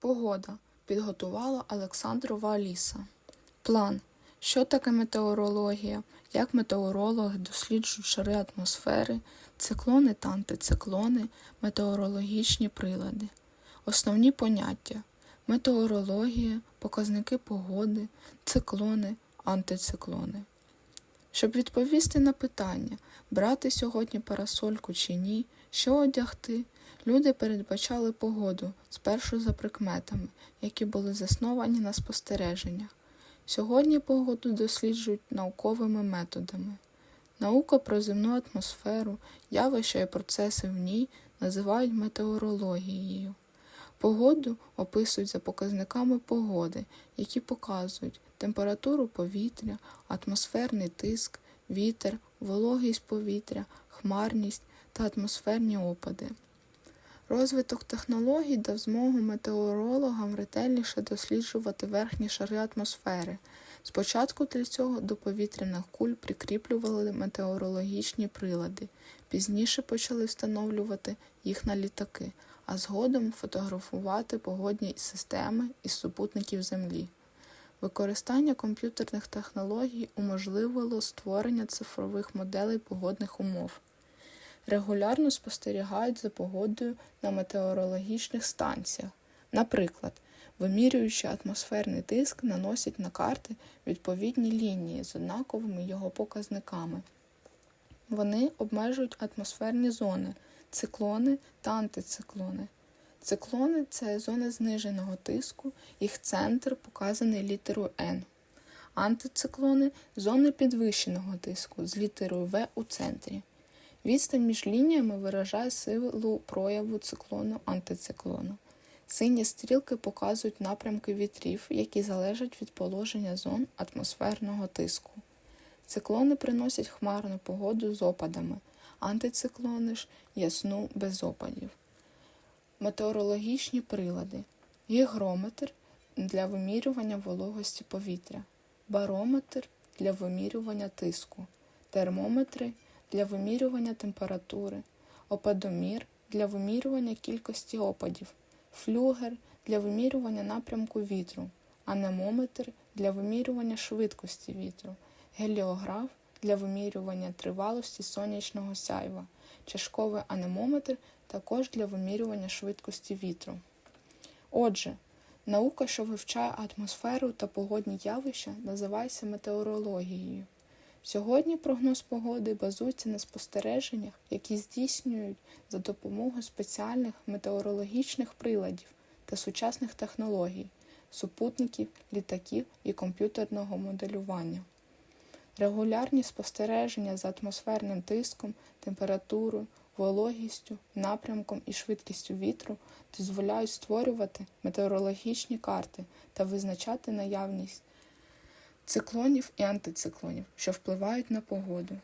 Погода підготувала Олександрова Аліса. План. Що таке метеорологія? Як метеорологи досліджують шари атмосфери, циклони та антициклони, метеорологічні прилади. Основні поняття: метеорологія, показники погоди, циклони, антициклони. Щоб відповісти на питання, брати сьогодні парасольку чи ні, що одягти, люди передбачали погоду спершу за прикметами, які були засновані на спостереженнях. Сьогодні погоду досліджують науковими методами. Наука про земну атмосферу, явища і процеси в ній називають метеорологією. Погоду описують за показниками погоди, які показують температуру повітря, атмосферний тиск, вітер, вологість повітря, хмарність та атмосферні опади. Розвиток технологій дав змогу метеорологам ретельніше досліджувати верхні шари атмосфери. Спочатку для цього до повітряних куль прикріплювали метеорологічні прилади, пізніше почали встановлювати їх на літаки, а згодом фотографувати погодні системи із супутників Землі. Використання комп'ютерних технологій уможливило створення цифрових моделей погодних умов. Регулярно спостерігають за погодою на метеорологічних станціях. Наприклад, вимірюючи атмосферний тиск, наносять на карти відповідні лінії з однаковими його показниками. Вони обмежують атмосферні зони, циклони та антициклони. Циклони це зони зниженого тиску, їх центр показаний літерою N. Антициклони зони підвищеного тиску з літерою В у центрі. Відстань між лініями виражає силу прояву циклону антициклону. Сині стрілки показують напрямки вітрів, які залежать від положення зон атмосферного тиску. Циклони приносять хмарну погоду з опадами, антициклони ж ясну без опадів. Метеорологічні прилади. Гігрометр для вимірювання вологості повітря, барометр для вимірювання тиску, термометри для вимірювання температури, опадомір для вимірювання кількості опадів, флюгер для вимірювання напрямку вітру, анемометр для вимірювання швидкості вітру, геліограф для вимірювання тривалості сонячного сяйва, чашковий анемометр також для вимірювання швидкості вітру. Отже, наука, що вивчає атмосферу та погодні явища, називається метеорологією. Сьогодні прогноз погоди базується на спостереженнях, які здійснюють за допомогою спеціальних метеорологічних приладів та сучасних технологій, супутників, літаків і комп'ютерного моделювання. Регулярні спостереження за атмосферним тиском, температурою, вологістю, напрямком і швидкістю вітру дозволяють створювати метеорологічні карти та визначати наявність циклонів і антициклонів, що впливають на погоду.